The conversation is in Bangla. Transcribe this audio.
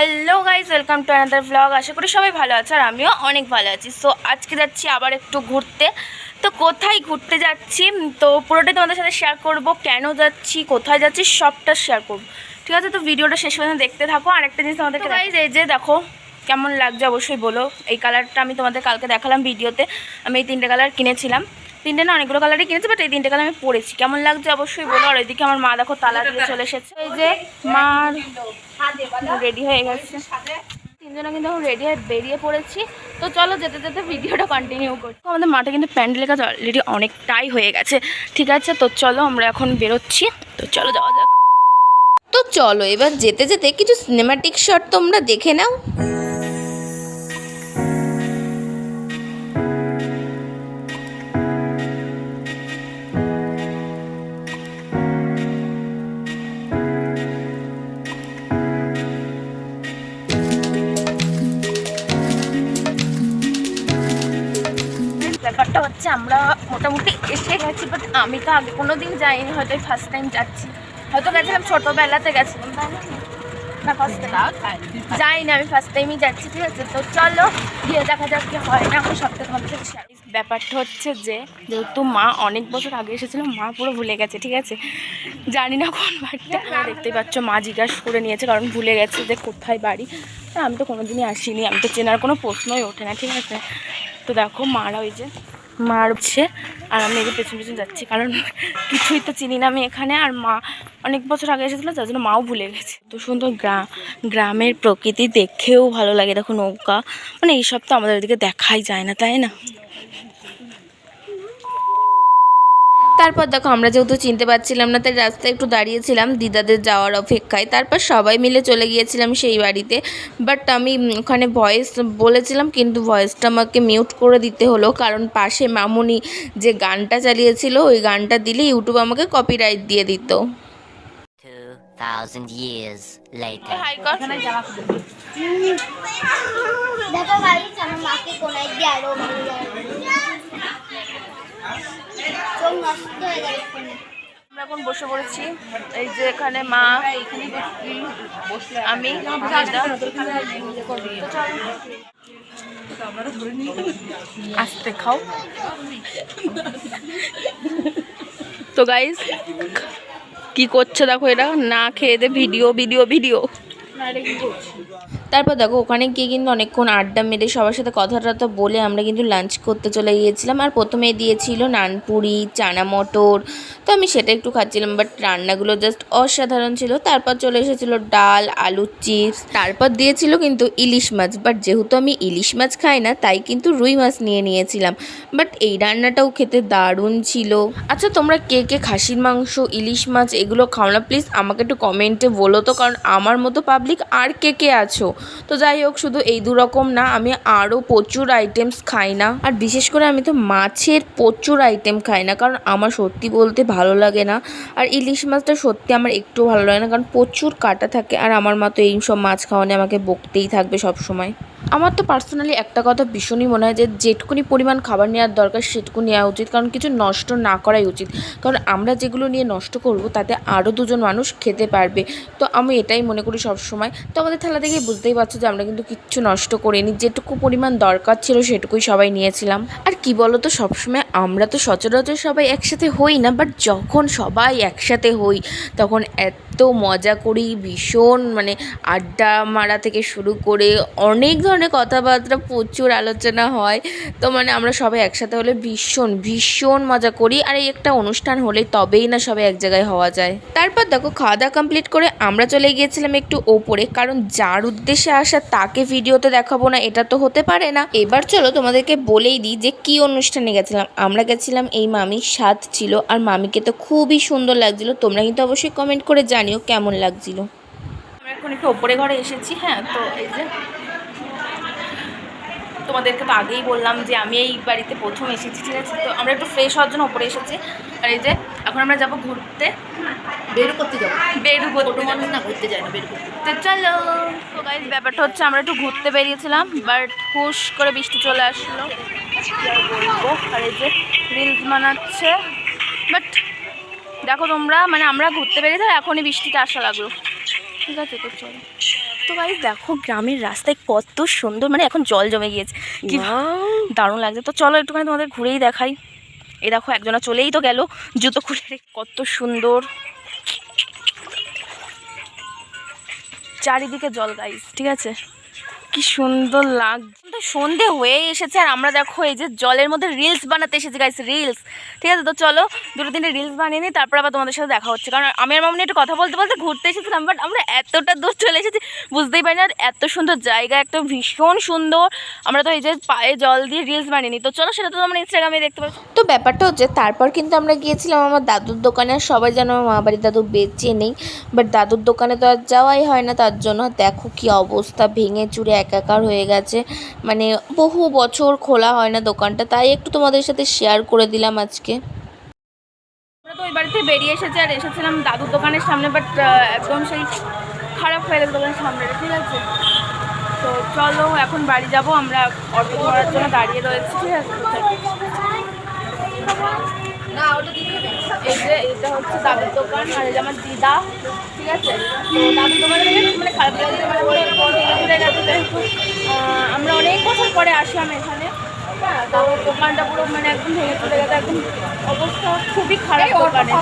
Hello guys welcome to another blog আশা করি সবাই ভালো আছে আর আমিও অনেক ভালো আছি। সো আজকে যাচ্ছি আবার একটু ঘুরতে। তো কোথায় ঘুরতে যাচ্ছি? তো পুরোটাই তোমাদের সাথে শেয়ার করব। কেন যাচ্ছি? কোথায় যাচ্ছি? সবটা শেয়ার করব। ঠিক আছে? তো ভিডিওটা শেষ পর্যন্ত দেখতে থাকো। আর একটা জিনিস তোমাদেরকে গাইজ এই যে দেখো কেমন লাগছে অবশ্যই বলো। এই কালারটা আমি তোমাদের কালকে দেখালাম ভিডিওতে আমি এই তিনটে কালার কিনেছিলাম। তিনটে না অনেকগুলো কালারই কিনেছি বাট এই তিনটে কালার আমি পরেছি। কেমন লাগছে অবশ্যই বলো, আর ওইদিকে আমার মা দেখো তালা দিয়ে চলে এসেছে। এই যে মার রেডি হয়ে গেছে। তিনজনে কিন্তু এখন রেডি হয়ে বেরিয়ে পড়েছি। তো চলো যেতে যেতে ভিডিওটা কন্টিনিউ করি। তো আমাদের মাঠে কিন্তু প্যান্ডেলের কাজ অলরেডি অনেকটাই হয়ে গেছে। ঠিক আছে, তো চলো আমরা এখন বেরোচ্ছি। তো চলো যাওয়া যাক। তো চলো, এবার যেতে যেতে কিছু সিনেমাটিক শট তোমরা দেখে নাও। হচ্ছে আমরা মোটামুটি এসে গেছি বাট আমি তো আগে কোনো দিন যাইনি, হয়তো ফার্স্ট টাইম যাচ্ছি। হয়তো গেছিলাম ছোটোবেলাতে গেছিলাম। তাই না যাইনি আমি ফার্স্ট টাইমই যাচ্ছি, ঠিক আছে? তো চলো, গিয়ে দেখা যাক কি হয়। না এখন সব থেকে শেয়ার ব্যাপারটা হচ্ছে যে, যেহেতু মা অনেক বছর আগে এসেছিল, মা পুরো ভুলে গেছে, ঠিক আছে? জানি না কোন বাড়িটা দেখতেই পাচ্ছ, মা জিজ্ঞাসা করে নিয়েছে, কারণ ভুলে গেছে যে কোথায় বাড়ি। আমি তো কোনোদিনই আসিনি, আমি তো চেনার কোনো প্রশ্নই ওঠে না, ঠিক আছে? তো দেখো, মারা ওই যে মার উঠছে আর আমি এদের পেছন পেছন যাচ্ছি, কারণ কিছুই তো চিনি না আমি এখানে। আর মা অনেক বছর আগে এসেছিল যার জন্য মাও ভুলে গেছে। তো সুন্দর গ্রাম গ্রামের প্রকৃতি দেখেও ভালো লাগে, দেখো নৌকা। মানে এইসব তো আমাদের ওদিকে দেখাই যায় না, তাই না? তারপর দেখো আমরা যেহেতু চিনতে পারছিলাম না তাই রাস্তায় একটু দাঁড়িয়েছিলাম দিদাদের যাওয়ার অপেক্ষায়। তারপর সবাই মিলে চলে গিয়েছিলাম সেই বাড়িতে। বাট আমি ওখানে ভয়েস বলেছিলাম কিন্তু ভয়েসটা আমাকে মিউট করে দিতে হলো। কারণ পাশে মামুনি যে গানটা চালিয়েছিল ওই গানটা দিলে ইউটিউব আমাকে কপিরাইট দিয়ে দিত। 2,000 years later. দেখো গাইস আমার মাকে কোনায় দিয়ে আরও আমরা এখন বসে পড়েছি। এই যে এখানে মা, আমি। আস্তে খাও। তো গাইস কি করছে দেখো এটা না খেয়ে দে, ভিডিও ভিডিও ভিডিও। তারপর দেখো, ওখানে গিয়ে কিন্তু অনেকক্ষণ আড্ডা মেরে সবার সাথে কথা টথা বলে আমরা কিন্তু লাঞ্চ করতে চলে গিয়েছিলাম। আর প্রথমে দিয়েছিল নানপুরি চানা মটর। তো আমি সেটা একটু খাচ্ছিলাম বাট রান্নাগুলো জাস্ট অসাধারণ ছিল। তারপর চলে এসেছিল ডাল আলুর চিপস। তারপর দিয়েছিল কিন্তু ইলিশ মাছ বাট যেহেতু আমি ইলিশ মাছ খাই না, তাই কিন্তু রুই মাছ নিয়ে নিয়েছিলাম। বাট এই রান্নাটাও খেতে দারুণ ছিল। আচ্ছা তোমরা কে কে খাসির মাংস, ইলিশ মাছ এগুলো খাও না? প্লিজ আমাকে একটু কমেন্টে বলো তো, কারণ আমার মতো পাবলিক আর কে কে আছো? তো যাই হোক, শুধু এই দুরকম না, আমি আরও প্রচুর আইটেমস খাই না। আর বিশেষ করে আমি তো মাছের প্রচুর আইটেম খাই না, কারণ আমার সত্যি বলতে ভালো লাগে না। আর ইলিশ মাছটা সত্যি আমার একটু ভালো লাগে না, কারণ প্রচুর কাটা থাকে, আর আমার মা তো এই সব মাছ নিয়ে আমাকে বকতেই থাকবে সব সময় আমার তো পার্সোনালি একটা কথা ভীষণই মনে হয় যে যেটুকুনি পরিমাণ খাবার নেওয়ার দরকার সেটুকু নেওয়া উচিত, কারণ কিছু নষ্ট না করাই উচিত। কারণ আমরা যেগুলো নিয়ে নষ্ট করব তাতে আরও দুজন মানুষ খেতে পারবে। তো আমি এটাই মনে করি সব সময় তো আমাদের থালা থেকে বুঝতেই পারছ যে আমরা কিন্তু কিচ্ছু নষ্ট করিনি। যেটুকু পরিমাণ দরকার ছিল সেটুকুই সবাই নিয়েছিলাম। আর কি বলো তো সবসময় আমরা তো সচরাচর সবাই একসাথে হই না বাট যখন সবাই একসাথে হই, তখন এত মজা করি, ভীষণ মানে আড্ডা মারা থেকে শুরু করে অনেক ধরনের কথাবার্তা, প্রচুর আলোচনা হয়। তো মানে আমরা সবাই একসাথে হলে ভীষণ ভীষণ মজা করি। আর এই একটা অনুষ্ঠান হলে তবেই না সবাই এক জায়গায় হওয়া যায়। তারপর দেখো খাওয়া দাওয়া কমপ্লিট করে আমরা চলে গিয়েছিলাম একটু ওপরে। কারণ যার উদ্দেশ্যে আসা তাকে ভিডিওতে দেখাবো না, এটা তো হতে পারে না। এবার চলো তোমাদেরকে বলেই দিই যে কি অনুষ্ঠানে গেছিলাম। আমরা গেছিলাম এই মামির স্বাদ ছিল। আর মামিকে তো খুবই সুন্দর লাগছিল। তোমরা কিন্তু অবশ্যই কমেন্ট করে জানিও কেমন লাগছিল। আমরা এখন একটু ওপরে ঘরে এসেছি হ্যাঁ তো এই যে। তোমাদেরকে তো আগেই বললাম যে আমি এই বাড়িতে প্রথম এসেছি ঠিক আছে? তো আমরা একটু ফ্রেশ হওয়ার জন্য ওপরে এসেছি। আর এই যে এখন আমরা যাব ঘুরতে। বের করতে যাব। বের করতে মানুষ না ঘুরতে যায় না বের করতে তো চলো। তো গাইজ ব্যাপারটা হচ্ছে আমরা একটু ঘুরতে বেরিয়েছিলাম বাট হুশ করে বৃষ্টি চলে আসলো। বলব আর এই যে রিলস বানাচ্ছে। বাট দেখো তোমরা মানে আমরা ঘুরতে বেরিয়েছি আর এখনই বৃষ্টিটা আসা লাগল। ঠিক আছে তো চলো। তো গাইজ দেখো গ্রামের রাস্তায় কত সুন্দর মানে এখন জল জমে গিয়েছে। কি দারুণ লাগছে। তো চলো একটুখানি তোমাদের ঘুরেই দেখাই। এ দেখো একজনা চলেই তো গেল জুতো খুলে কত সুন্দর। চারিদিকে জল গাইজ ঠিক আছে? কি সুন্দর লাগ সন্ধে হয়ে এসেছে আর আমরা দেখো এই যে জলের মধ্যে রিলস বানাতে এসেছি গাইস রিলস ঠিক আছে? তো চলো, দুটো তিনটে রিলস বানিয়ে নিই, তারপর আবার তোমাদের সাথে দেখা হচ্ছে। কারণ আমি আর মামনি একটু কথা বলতে বলতে ঘুরতে এসেছিলাম বাট আমরা এতটা দূর চলে এসেছি, বুঝতেই পারি না এত সুন্দর জায়গা একটা ভীষণ সুন্দর। আমরা তো এই যে পায়ে জল দিয়ে রিলস বানিয়ে নিই। তো চলো, সেটা তো আমরা ইনস্টাগ্রামে দেখতে পাচ্ছি। তো ব্যাপারটা হচ্ছে, তারপর কিন্তু আমরা গিয়েছিলাম আমার দাদুর দোকানে সবাই যেন আমার মা বাড়ির দাদু বেঁচে নেই। বাট দাদুর দোকানে তো আর যাওয়াই হয় না, তার জন্য দেখো কি অবস্থা, ভেঙে চুরে একাকার হয়ে গেছে। মানে বহু বছর খোলা হয় না দোকানটা, তাই একটু তোমাদের সাথে শেয়ার করে দিলাম আজকে। আমরা তো ওই বাড়িতে বেরিয়ে এসেছি আর এসেছিলাম দাদুর দোকানের সামনে বাট একদম সেই খারাপ হয়ে গেছে দোকানের সামনে, ঠিক আছে? তো চলো, এখন বাড়ি যাব, আমরা অটো ধরার জন্য দাঁড়িয়ে রয়েছি, ঠিক আছে? এই যে, এটা হচ্ছে দাদুর দোকান, আর যে আমার দিদা, ঠিক আছে? দাদুর দোকানে মানে খারাপ লাগছে মানে বলে দেখো আমরা অনেক বছর পরে আসলাম এখানে। তো দোকানটা পুরো মানে একদম ভেঙে চলে গেছে একদম অবস্থা খুবই খারাপ দোকানে।